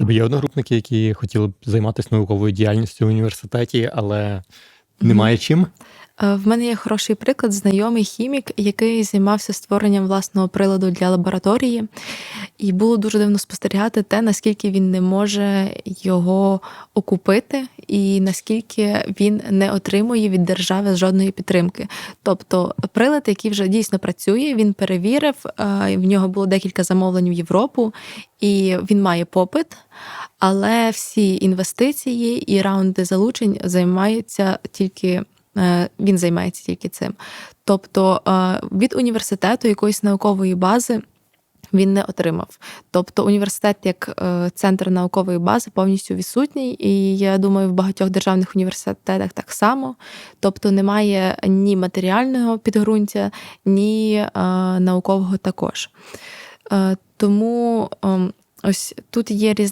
тебе є одногрупники, які хотіли б займатися науковою діяльністю в університеті, але немає чим. Е, В мене є хороший приклад, знайомий хімік, який займався створенням власного приладу для лабораторії, і було дуже дивно спостерігати те, наскільки він не може його окупити, і наскільки він не отримує від держави жодної підтримки. Тобто, прилад, який вже дійсно працює, він перевірив, е, в нього було декілька замовлень в Європу, і він має попит. Але всі інвестиції і раунди залучень займаються тільки е, він займається тільки цим. Тобто е, від університету якоїсь наукової бази. Він не отримав. Тобто університет як е, центр наукової бази повністю відсутній, і я думаю, в багатьох державних університетах так само. Тобто немає ні матеріального підґрунтя, ні е, наукового також. Е, тому ем, ось тут є різниця.